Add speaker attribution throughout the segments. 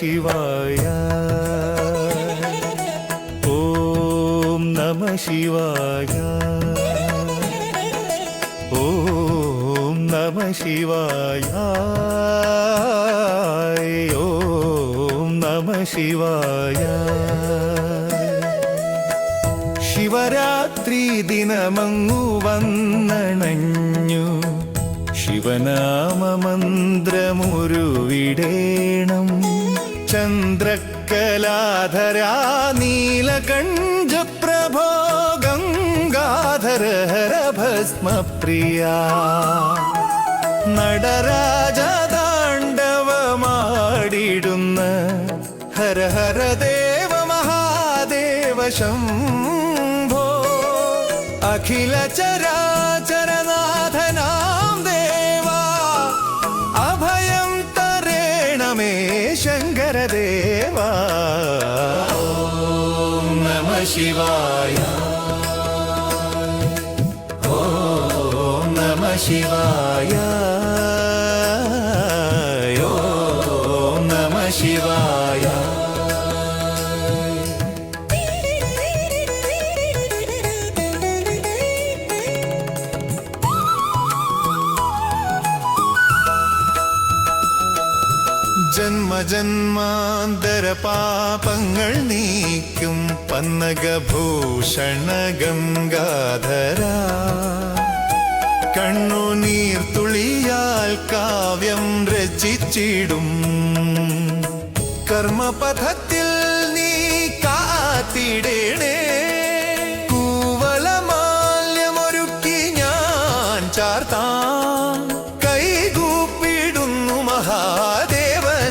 Speaker 1: ശിവായ. ഓം നമ ശിവായ. ഓം നമ ശിവായ. ഓം നമ ശിവായ. ശിവരാത്രി ദിനമങ്ങു വന്നണഞ്ഞു. ശിവനാമമന്ത്രമുരുവിടേണം ചന്ദ്രക്കലാധരാ നീലകണ്ഠ പ്രഭോ ഗംഗാധര ഹര ഭസ്മപ്രിയ നടരാജതാണ്ഡവമാടിടുന്ന ഹര ഹര ദേവ മഹാദേവ ശംഭോ അഖില ചരാചരനാഥനാം തരേണമേ ശങ്കരദേവ ഓം നമ ശിവായ ഓം നമ ശിവായ ഓം നമ ശിവായ ജന്മജന്മാന്തര പാപങ്ങൾ നീക്കും പന്നകഭൂഷണ ഗംഗാധര കണ്ണുനീർ തുളിയാൽ കാവ്യം രചിച്ചിടും. കർമ്മപഥത്തിൽ നീ കാത്തിടേണേ.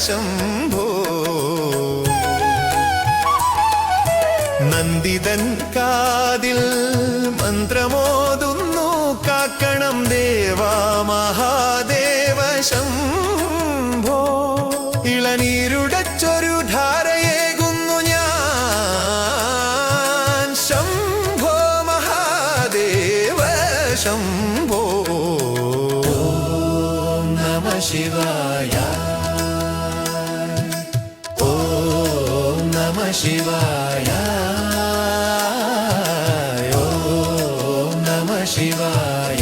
Speaker 1: ശംഭോ. നന്ദിതൻ കാതിൽ മന്ത്രമോതുന്നു കാക്കണം ദേവാ മഹാദേവ ശംഭോ. ഇളനീരുടച്ചൊരു ധാരയേകുന്നു ഞാൻ. ശംഭോ മഹാദേവ ശംഭോ. നമ ശിവായ. ശിവായ ശിവായ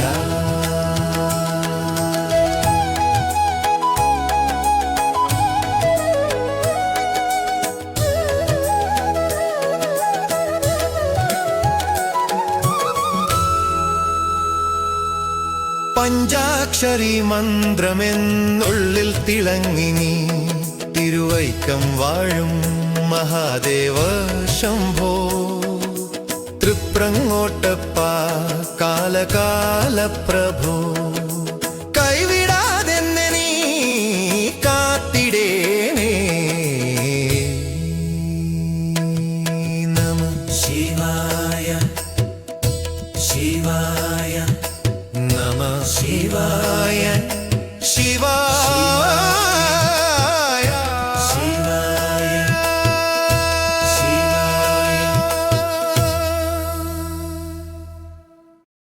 Speaker 1: പഞ്ചാക്ഷരി മന്ത്രമെന്നുള്ളിൽ തിളങ്ങിനി തിരുവൈക്കം വാഴും. മഹാദേവ ശംഭോ. തൃപ്രങ്ങോട്ടപ്പ കാലകാല പ്രഭോ കൈവിടാതെന്നെ നീ കാത്തിടേനേ നമ ശിവായ ശിവായ നമ ശിവായ ശിവായ.